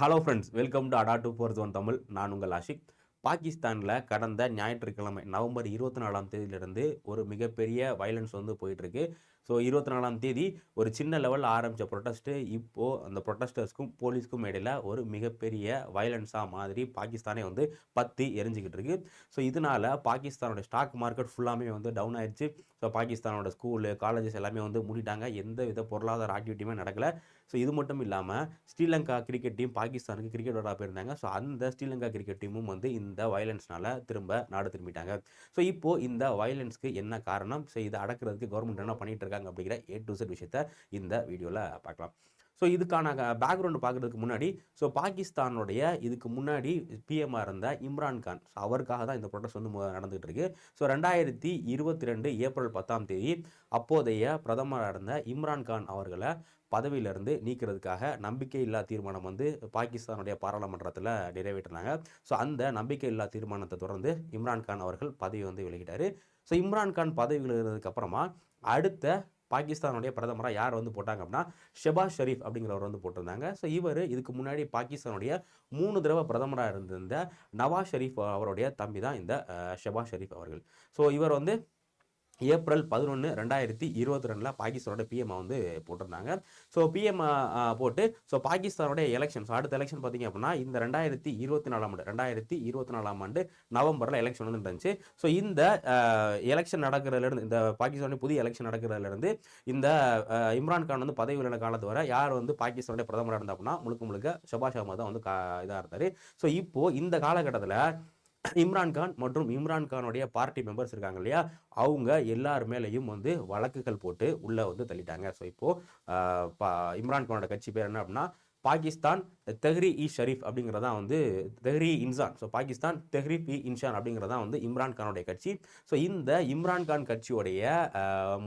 Hello friends welcome to அடா two fourth one Tamil நான் உங்கள் ஆஷிக் பாகிஸ்தானில் கடந்த ஞாயிற்றுக்கிழமை நவம்பர் இருபத்தி நாலாம் தேதியிலிருந்து ஒரு மிகப்பெரிய வயலன்ஸ் வந்து போயிட்டுருக்கு. ஸோ இருபத்தி நாலாம் தேதி ஒரு சின்ன லெவலில் ஆரம்பித்த ப்ரொட்டஸ்ட்டு இப்போது அந்த ப்ரொட்டஸ்டர்ஸ்க்கும் போலீஸ்க்கும் இடையில் ஒரு மிகப்பெரிய வயலன்ஸாக மாதிரி பாகிஸ்தானே வந்து பற்றி எரிஞ்சிக்கிட்டு இருக்கு ஸோ இதனால் பாகிஸ்தானோட ஸ்டாக் மார்க்கெட் ஃபுல்லாமே வந்து டவுன் ஆயிடுச்சு ஸோ பாகிஸ்தானோட ஸ்கூலு காலேஜஸ் எல்லாமே வந்து மூடிட்டாங்க. எந்த வித பொருளாதார ஆக்டிவிட்டியுமே நடக்கலை. ஸோ இது மட்டும் இல்லாமல் ஸ்ரீலங்கா கிரிக்கெட் டீம் பாகிஸ்தானுக்கு கிரிக்கெட் விளாட போயிருந்தாங்க. ஸோ அந்த ஸ்ரீலங்கா கிரிக்கெட் டீமும் வந்து இந்த வயலன்ஸ்னால் திரும்ப நாடு திரும்பிட்டாங்க. ஸோ இப்போது இந்த வயலன்ஸ்க்கு என்ன காரணம்? ஸோ இதை அடக்கிறதுக்கு கவர்மெண்ட் என்ன பண்ணிட்டு இருக்காங்க அப்படிங்கிற ஏ டு செட் விஷயத்தை இந்த வீடியோவில் பார்க்கலாம். ஸோ இதுக்கான பேக்ரவுண்டு பார்க்குறதுக்கு முன்னாடி ஸோ பாகிஸ்தானுடைய இதுக்கு முன்னாடி பிஎம்மாக இருந்த இம்ரான் கான் ஸோ அவருக்காக தான் இந்த ப்ரொடெஸ்ட் வந்து நடந்துகிட்டு இருக்கு. ஸோ ரெண்டாயிரத்தி இருபத்தி ரெண்டு ஏப்ரல் பத்தாம் தேதி அப்போதைய பிரதமராக இருந்த இம்ரான் கான் அவர்களை பதவியிலிருந்து நீக்கிறதுக்காக நம்பிக்கை இல்லா தீர்மானம் வந்து பாகிஸ்தானுடைய பாராளுமன்றத்தில் நிறைவேற்றினாங்க. ஸோ அந்த நம்பிக்கை இல்லா தீர்மானத்தை தொடர்ந்து இம்ரான் கான் அவர்கள் பதவி வந்து விலகிட்டார் ஸோ இம்ரான்கான் பதவி விலகிறதுக்கப்புறமா அடுத்த பாகிஸ்தானுடைய பிரதமராக யார் வந்து போட்டாங்க அப்படின்னா ஷெபாஸ் ஷெரீஃப் அப்படிங்கிறவர் வந்து போட்டிருந்தாங்க. ஸோ இவர் இதுக்கு முன்னாடி பாகிஸ்தானுடைய மூணு தடவை பிரதமராக இருந்திருந்த நவாஸ் ஷெரீஃப் அவருடைய தம்பி தான் இந்த ஷெபாஸ் ஷெரீஃப் அவர்கள். ஸோ இவர் வந்து ஏப்ரல் பதினொன்று ரெண்டாயிரத்தி இருபத்தி ரெண்டில் பாகிஸ்தானோட பிஎம்ஐ வந்து போட்டிருந்தாங்க. ஸோ பிஎம் போட்டு ஸோ பாகிஸ்தானோட எலெக்ஷன் ஸோ அடுத்த எலெக்ஷன் பார்த்தீங்க அப்படின்னா இந்த ரெண்டாயிரத்தி இருபத்தி நாலாம் ஆண்டு ரெண்டாயிரத்தி இருபத்தி நாலாம் ஆண்டு நவம்பரில் எலெக்ஷன் வந்து இருந்துச்சு ஸோ இந்த எலெக்ஷன் நடக்கிறதுலேருந்து இந்த பாகிஸ்தானுடைய புதிய எலெக்ஷன் நடக்கிறதுலேருந்து இந்த இம்ரான் கான் வந்து பதவி விலகின காலத்து வரை யார் வந்து பாகிஸ்தானுடைய பிரதமராக இருந்தால் அப்படின்னா முழுக்க முழுக்க ஷபாஷ் அகமது தான் வந்து கா இதாக இருந்தார். ஸோ இப்போது இந்த காலகட்டத்தில் இம்ரான் கான் மற்றும் இம்ரான்கானுடைய பார்ட்டி மெம்பர்ஸ் இருக்காங்க இல்லையா? அவங்க எல்லார் மேலேயும் வந்து வழக்குகள் போட்டு உள்ளே வந்து தள்ளிட்டாங்க. ஸோ இப்போது இம்ரான் கானோட கட்சி பேர் என்ன அப்படின்னா பாகிஸ்தான் தெஹ்ரி இ ஷரீஃப் அப்படிங்கிறதா வந்து தெஹ்ரி இன்சான். ஸோ பாகிஸ்தான் தெஹ்ரீப் இ இன்சான் அப்படிங்கிறதா வந்து இம்ரான் கானுடைய கட்சி. ஸோ இந்த இம்ரான் கான் கட்சியோடைய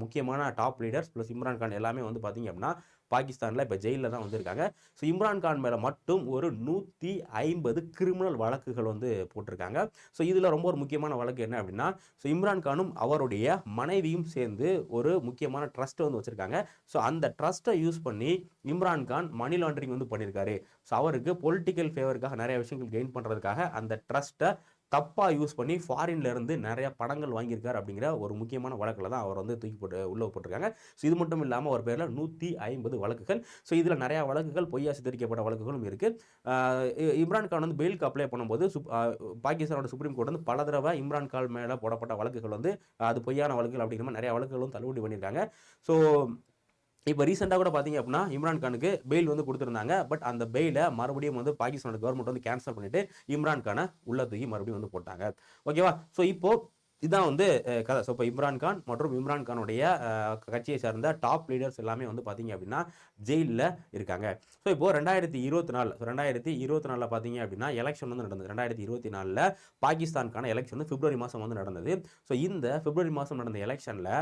முக்கியமான top leaders plus Imran Khan எல்லாமே வந்து பார்த்தீங்க அப்படின்னா பாகிஸ்தானில் இப்போ ஜெயிலில் தான் வந்திருக்காங்க. ஸோ இம்ரான் கான் மேலே மட்டும் ஒரு நூற்றி ஐம்பது கிரிமினல் வழக்குகள் வந்து போட்டிருக்காங்க. ஸோ இதில் ரொம்ப ஒரு முக்கியமான வழக்கு என்ன அப்படின்னா ஸோ இம்ரான் கானும் அவருடைய மனைவியும் சேர்ந்து ஒரு முக்கியமான ட்ரஸ்ட் வந்து வச்சுருக்காங்க. ஸோ அந்த ட்ரஸ்ட்டை யூஸ் பண்ணி இம்ரான் கான் மணி லாண்டரிங் வந்து பண்ணியிருக்காரு ஸோ அவருக்கு பொலிட்டிக்கல் ஃபேவருக்காக நிறைய விஷயங்கள் கெயின் பண்ணுறதுக்காக அந்த ட்ரஸ்ட்டை தப்பாக யூஸ் பண்ணி ஃபாரின்ல இருந்து நிறைய படங்கள் வாங்கியிருக்காரு அப்படிங்கிற ஒரு முக்கியமான வழக்கில் தான் அவர் வந்து தூக்கி போட்டு உள்ளே போட்டிருக்காங்க. ஸோ இது மட்டும் இல்லாமல் அவர் பேரில் நூற்றி ஐம்பது வழக்குகள். ஸோ இதில் நிறையா வழக்குகள் பொய்யா சித்தரிக்கப்பட்ட வழக்குகளும் இருக்குது இம்ரான் கான் வந்து பெயிலுக்கு அப்ளை பண்ணும்போது சுப் பாகிஸ்தானோட சுப்ரீம் கோர்ட் வந்து பல தடவை இம்ரான் கான் மேலே போடப்பட்ட வழக்குகள் வந்து அது பொய்யான வழக்குகள் அப்படிங்கிற மாதிரி நிறைய வழக்குகளும் தள்ளுபடி பண்ணியிருக்காங்க. ஸோ இப்போ ரீசெண்டாக கூட பார்த்தீங்க அப்படின்னா இம்ரான் கானுக்கு பெயில் வந்து கொடுத்துருந்தாங்க. பட் அந்த பெயிலை மறுபடியும் வந்து பாகிஸ்தானோட கவர்மெண்ட் வந்து கேன்சல் பண்ணிட்டு இம்ரான் கானை உள்ள தூக்கி மறுபடியும் வந்து போட்டாங்க. ஓகேவா ஸோ இப்போ இதான் வந்து கதை. ஸோ இப்போ இம்ரான் கான் மற்றும் இம்ரான் கானுடைய கட்சியை சார்ந்த டாப் லீடர்ஸ் எல்லாமே வந்து பார்த்தீங்க அப்படின்னா ஜெயிலில் இருக்காங்க. ஸோ இப்போ ரெண்டாயிரத்தி இருபத்தி நாலு ஸோ ரெண்டாயிரத்தி இருபத்தி நாலில் பார்த்தீங்க அப்படின்னா எலெக்ஷன் வந்து நடந்தது. ரெண்டாயிரத்தி இருபத்தி நாலில் பாகிஸ்தானுக்கான எலெக்ஷன் வந்து பிப்ரவரி மாதம் வந்து நடந்தது. ஸோ இந்த பிப்ரவரி மாதம் நடந்த எலெக்ஷனில்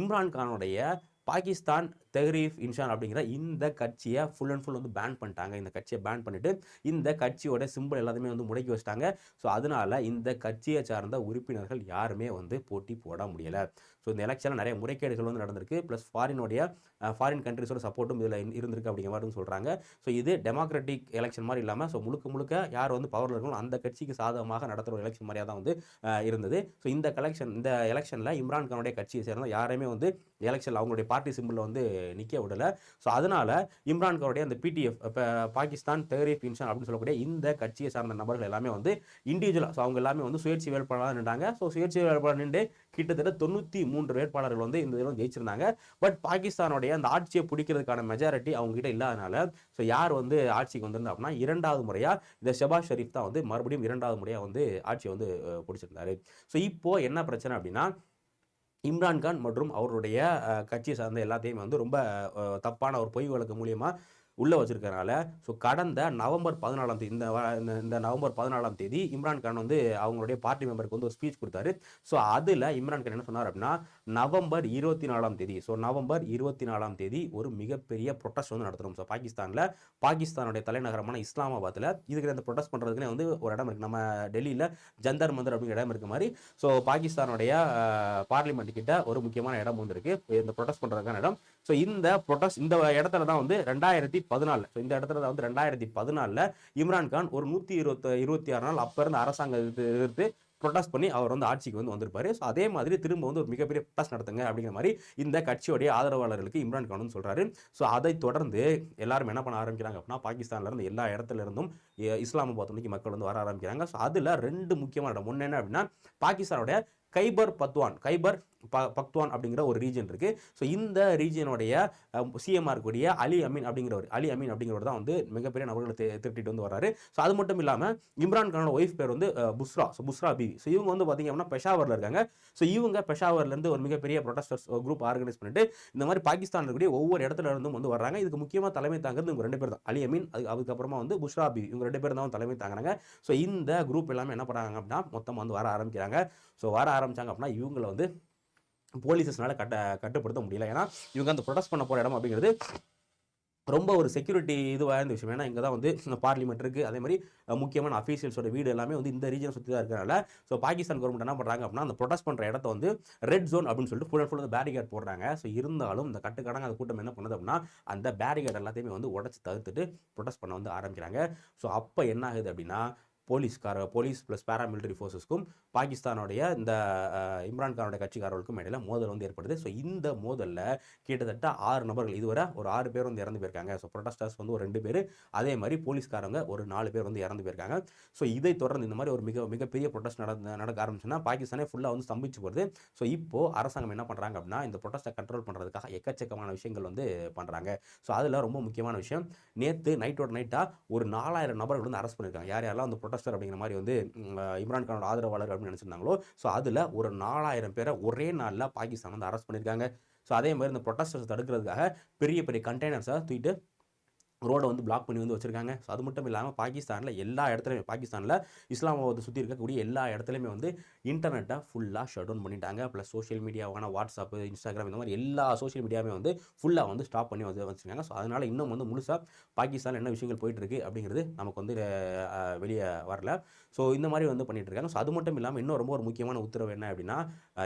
இம்ரான் கானுடைய பாகிஸ்தான் தெஹ்ரீஃப் இன்ஷான் அப்படிங்கிற இந்த கட்சியை ஃபுல் அண்ட் ஃபுல் வந்து பேன் பண்ணிட்டாங்க. இந்த கட்சியை பேன் பண்ணிட்டு இந்த கட்சியோட சிம்பிள் எல்லாத்தையுமே வந்து முடக்கி வச்சிட்டாங்க. ஸோ அதனால இந்த கட்சியை சார்ந்த உறுப்பினர்கள் யாருமே வந்து போட்டி போட முடியலை. ஸோ இந்த எலெக்ஷனில் நிறைய முறைகேடுகள் வந்து நடந்திருக்கு. ப்ளஸ் ஃபாரினுடைய ஃபாரின் கண்ட்ரிஸோட சப்போர்ட்டும் இதில் இருந்திருக்கு அப்படிங்கிற மாதிரி சொல்கிறாங்க ஸோ இது டெமோக்ராட்டிக் எலெக்ஷன் மாதிரி இல்லாமல் ஸோ முழுக்க முழுக்க யார் வந்து பவரில் இருக்கணும் அந்த கட்சிக்கு சாதகமாக நடத்துகிற ஒரு எலெக்ஷன் மாதிரியாக தான் வந்து இருந்தது. ஸோ இந்த கலெக்ஷன் இந்த எலெக்ஷனில் இம்ரான் கானுடைய கட்சியை சேர்ந்த யாரையுமே வந்து எலெக்ஷனில் அவங்களுடைய பார்ட்டி சிம்பிளில் வந்து நிற்க விடலை. ஸோ அதனால் இம்ரான் கானுடைய அந்த பிடிஎஃப் இப்போ பாகிஸ்தான் தெஹ்ரீப் இன்சான் அப்படின்னு சொல்லக்கூடிய இந்த கட்சியை சார்ந்த நபர்கள் எல்லாமே வந்து இண்டிவிஜுவலாக ஸோ அவங்க எல்லாமே வந்து சுயேட்சை வேட்பாளராக நின்றாங்க. ஸோ சுயேட்சை வேட்பாளர் நின்று கிட்டத்தட்ட தொண்ணூற்றி மூன்று வேட்பாளர்கள் வந்து இந்த இதில் ஜெயிச்சிருந்தாங்க. பட் பாகிஸ்தானுடைய அந்த ஆட்சியை பிடிக்கிறதுக்கான மெஜாரிட்டி அவங்க கிட்ட இல்லாதனால ஸோ யார் வந்து ஆட்சிக்கு வந்திருந்தா அப்படின்னா இரண்டாவது முறையாக இந்த ஷெபாஸ் ஷெரீஃப் தான் வந்து மறுபடியும் இரண்டாவது முறையாக வந்து ஆட்சியை வந்து பிடிச்சிருந்தாரு. ஸோ இப்போ என்ன பிரச்சனை அப்படின்னா இம்ரான்கான் மற்றும் அவருடைய கட்சியை சார்ந்த எல்லாத்தையும் வந்து ரொம்ப தப்பான ஒரு பொய் வழக்கு மூலியமாக உள்ளே வச்சுருக்கனால ஸோ கடந்த நவம்பர் பதினாலாம் தேதி இந்த வ- இந்த- இந்த நவம்பர் பதினாலாம் தேதி இம்ரான் கான் வந்து அவங்களுடைய பார்ட்டி மெம்பருக்கு வந்து ஒரு ஸ்பீச் கொடுத்தாரு. ஸோ அதில் இம்ரான் கான் என்ன சொன்னார் அப்படின்னா நவம்பர் இருபத்தி நாலாம் தேதி ஸோ நவம்பர் இருபத்தி நாலாம் தேதி ஒரு மிகப்பெரிய ப்ரொட்டஸ்ட் வந்து நடத்துகிறோம் ஸோ பாகிஸ்தானில் பாகிஸ்தானுடைய தலைநகரமான இஸ்லாமாபாத்தில் இதுக்கு இந்த ப்ரொட்டஸ்ட் பண்ணுறதுக்குனே வந்து ஒரு இடம் இருக்குது நம்ம டெல்லியில் ஜந்தர் மந்தர் அப்படிங்கிற இடம் இருக்க மாதிரி. ஸோ பாகிஸ்தானுடைய பார்லிமெண்ட் கிட்ட ஒரு முக்கியமான இடம் வந்துருக்கு இந்த ப்ரொட்டஸ்ட் பண்ணுறதுக்கான இடம். ஸோ இந்த ப்ரொட்டஸ்ட் இந்த இடத்துல தான் வந்து ரெண்டாயிரத்தி பதினாலு ஸோ இந்த இடத்துல வந்து ரெண்டாயிரத்தி பதினாலில் இம்ரான்கான் ஒரு நூற்றி இருபத்தி இருபத்தி ஆறு நாள் அப்போ இருந்த அரசாங்கத்தை எதிர்த்து ப்ரொடெஸ்ட் பண்ணி அவர் வந்து ஆட்சிக்கு வந்து வந்திருப்பாரு. ஸோ அதே மாதிரி திரும்ப வந்து ஒரு மிகப்பெரிய ப்ரொடெஸ்ட் நடத்துங்க அப்படிங்கிற மாதிரி இந்த கட்சியோடைய ஆதரவாளர்களுக்கு இம்ரான் கான் சொல்கிறாரு ஸோ அதை தொடர்ந்து எல்லாரும் என்ன பண்ண ஆரம்பிக்கிறாங்க அப்படின்னா பாகிஸ்தான்ல இருந்து எல்லா இடத்துல இருந்தும் இஸ்லாமாபாத் நோக்கி மக்கள் வந்து வர ஆரம்பிக்கிறாங்க. ஸோ அதில் ரெண்டு முக்கியமான இடம். ஒன்று என்ன அப்படின்னா பாகிஸ்தானோட கைபர் பத்வான் கைபர் ப பக்துவான் அப்படிங்கிற ஒரு ரீஜன் இருக்குது ஸோ இந்த ரீஜனுடைய சிஎம்ஆர் இருக்கக்கூடிய அலி அமீன் அப்படிங்கிறவர் அலி அமீன் அப்படிங்கிறவர் தான் வந்து மிகப்பெரிய நபர்களை திருட்டிட்டு வந்து வராரு ஸோ அது மட்டும் இல்லாமல் இம்ரான் கானோட ஒய்ஃப் பேர் வந்து புஸ்ரா. ஸோ புஸ்ரா பிவி ஸோ இவங்க வந்து பார்த்தீங்க அப்படின்னா பெஷாவரில் இருக்காங்க. ஸோ இவங்க பெஷாவர்லேருந்து ஒரு மிகப்பெரிய ப்ரொடஸ்டர்ஸ் குரூப் ஆர்கனைஸ் பண்ணிட்டு இந்த மாதிரி பாகிஸ்தானில் இருக்கக்கூடிய ஒவ்வொரு இடத்துல இருந்தும் வந்து வர்றாங்க. இதுக்கு முக்கியமாக தலைமை தாங்கிறது இவங்க ரெண்டு பேர் தான் அலி அமீன் அது அதுக்கப்புறமா வந்து புஷ்ரா பிவி இவங்க ரெண்டு பேர் தான் தலைமை தாங்குறாங்க. ஸோ இந்த குரூப் எல்லாமே என்ன பண்ணுறாங்க அப்படின்னா மொத்தம் வந்து வர ஆரம்பிக்கிறாங்க. ஸோ வர ஆரம்பிச்சாங்க அப்படின்னா இவங்களை வந்து போலீஸஸ்னால கட்ட கட்டுப்படுத்த முடியல. ஏன்னா இவங்க அந்த ப்ரொடெஸ்ட் பண்ண போகிற இடம் அப்படிங்கிறது ரொம்ப ஒரு செக்யூரிட்டி இதுவாக இருந்த விஷயம். ஏன்னா இங்கே தான் வந்து பார்லிமெண்ட் இருக்குது அதே மாதிரி முக்கியமான அஃபீஷியல்ஸோட வீடு எல்லாமே வந்து இந்த ரீஜனை சுற்றி தான் இருக்கிறனால ஸோ பாகிஸ்தான் கவர்மெண்ட் என்ன பண்ணுறாங்க அப்படின்னா அந்த ப்ரொடெஸ்ட் பண்ணுற இடத்த வந்து ரெட் ஜோன் அப்படின்னு சொல்லிட்டு ஃபுல் அண்ட் ஃபுல் பேரிகேட் போடுறாங்க. ஸோ இருந்தாலும் இந்த கட்டுக்கடங்க அந்த கூட்டம் என்ன பண்ணுது அப்படின்னா அந்த பேரிகேட் எல்லாத்தையுமே வந்து உடச்சி தவிர்த்துட்டு ப்ரொடெஸ்ட் பண்ண வந்து ஆரம்பிக்கிறாங்க. ஸோ அப்போ என்ன ஆகுது அப்படின்னா போலீஸ்கார போலீஸ் ப்ளஸ் பேராமிலிட்டரி ஃபோர்ஸஸ்க்கும் பாகிஸ்தானுடைய இந்த அஹ், இம்ரான் கட்சிக்காரர்களுக்கும் இடையில மோதல் வந்து ஏற்படுது. ஸோ இந்த மோதலில் கிட்டத்தட்ட ஆறு நபர்கள் இதுவரை ஒரு ஆறு பேர் வந்து இறந்து போயிருக்காங்க. ஸோ ப்ரொட்டஸ்டர்ஸ் வந்து ஒரு ரெண்டு பேர் அதே மாதிரி போலீஸ்காரங்க ஒரு நாலு பேர் வந்து இறந்து போயிருக்காங்க. ஸோ இதை தொடர்ந்து இந்த மாதிரி ஒரு மிக மிகப்பெரிய ப்ரொட்டஸ்ட் நடந்த நடக்க ஆரம்பிச்சுன்னா பாகிஸ்தானே ஃபுல்லாக வந்து ஸ்தம்பிச்சு போகுது. ஸோ இப்போ அரசாங்கம் என்ன பண்ணுறாங்க அப்படின்னா இந்த ப்ரொட்டஸ்ட்டை கண்ட்ரோல் பண்ணுறதுக்காக எக்கச்சக்கமான விஷயங்கள் வந்து பண்ணுறாங்க ஸோ அதில் ரொம்ப முக்கியமான விஷயம் நேற்று நைட்டோட நைட்டாக ஒரு நாலாயிரம் நபர்கள் வந்து அரெஸ்ட் பண்ணியிருக்காங்க யார் யாரெல்லாம் வந்து ப்ரொட்டஸ்டர் அப்படிங்கிற மாதிரி வந்து இம்ரான் கானோட ஆதரவாளர் அப்படின்னு நினச்சிருந்தாங்களோ ஸோ அதில் ஒரு நாலாயிரம் பேரை ஒரே நாளில் பாகிஸ்தான் வந்து அரெஸ்ட் பண்ணியிருக்காங்க ஸோ அதே மாதிரி இந்த ப்ரொட்டஸ்டர்ஸ் தடுக்கிறதுக்காக பெரிய பெரிய கண்டெய்னர்ஸை தூக்கிட்டு ரோடை வந்து பிளாக் பண்ணி வந்து வச்சுருக்காங்க. ஸோ அது மட்டும் இல்லாமல் பாகிஸ்தானில் எல்லா இடத்துலையுமே பாகிஸ்தானில் இஸ்லாமாபாத்தை சுற்றி இருக்கக்கூடிய எல்லா இடத்துலையுமே வந்து இன்டர்நெட்டை ஃபுல்லாக ஷட் டவுன் பண்ணிட்டாங்க. ப்ளஸ் சோஷியல் மீடியாவான வாட்ஸ்அப்பு இன்ஸ்டாகிராம் இந்த மாதிரி எல்லா சோஷியல் மீடியாவுமே வந்து ஃபுல்லாக வந்து ஸ்டாப் பண்ணி வந்து வச்சுருக்காங்க. ஸோ அதனால் இன்னும் வந்து முழுசாக பாகிஸ்தானில் என்ன விஷயங்கள் போயிட்டுருக்கு அப்படிங்கிறது நமக்கு வந்து வெளியே வரல. ஸோ இந்த மாதிரி வந்து பண்ணிகிட்டு இருக்காங்க ஸோ அது மட்டும் இல்லாமல் இன்னும் ரொம்ப ஒரு முக்கியமான உத்தரவு என்ன அப்படின்னா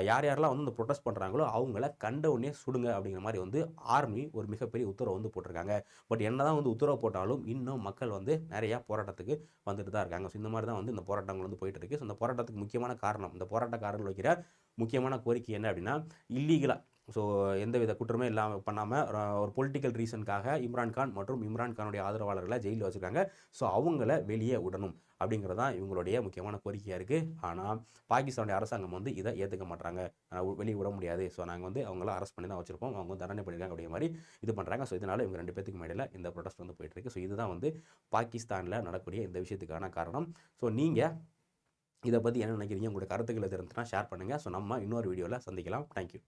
யார் யாரெல்லாம் வந்து இந்த ப்ரொட்டஸ்ட் பண்ணுறாங்களோ அவங்கள கண்ட உடனே சுடுங்க அப்படிங்கிற மாதிரி வந்து ஆர்மி ஒரு மிகப்பெரிய உத்தரவு வந்து போட்டிருக்காங்க. பட் என்ன தான் வந்து உத்தரவு போட்டாலும் இன்னும் மக்கள் வந்து நிறையா போராட்டத்துக்கு வந்துட்டு தான் இருக்காங்க. ஸோ இந்த மாதிரி தான் வந்து இந்த போராட்டங்கள் வந்து போயிட்டு இருக்கு. ஸோ இந்த போராட்டத்துக்கு முக்கியமான காரணம் இந்த போராட்டக்காரர்கள் வைக்கிற முக்கியமான கோரிக்கை என்ன அப்படின்னா இல்லீகலாக ஸோ எந்தவித குற்றமே இல்லாமல் பண்ணாமல் ஒரு பொலிட்டிக்கல் ரீசனுக்காக இம்ரான் கான் மற்றும் இம்ரான்கானுடைய ஆதரவாளர்களை ஜெயிலில் வச்சுருக்காங்க. ஸோ அவங்கள வெளியே விடணும் அப்படிங்கிறது தான் இவங்களுடைய முக்கியமான கோரிக்கையாக இருக்குது ஆனால் பாகிஸ்தானுடைய அரசாங்கம் வந்து இதை ஏற்றுக்க மாட்டாங்க வெளியே விட முடியாது. ஸோ நாங்கள் வந்து அவங்கள அரெஸ்ட் பண்ணி தான் வச்சுருப்போம். அவங்க வந்து தண்டனை பண்ணியிருக்காங்க அப்படிங்கிற மாதிரி இது பண்ணுறாங்க ஸோ இதனால் இவங்க ரெண்டு பேத்துக்கு மேடையில் இந்த ப்ரொடெஸ்ட் வந்து போயிட்டுருக்கு ஸோ இதுதான் வந்து பாகிஸ்தானில் நடக்கக்கூடிய இந்த விஷயத்துக்கான காரணம். ஸோ நீங்கள் இதை பற்றி என்ன நினைக்கிறீங்க? உங்களுடைய கருத்துக்கள் எது இருந்துச்சுன்னா ஷேர் பண்ணுங்கள் ஸோ நம்ம இன்னொரு வீடியோவில் சந்திக்கலாம். தேங்க்யூ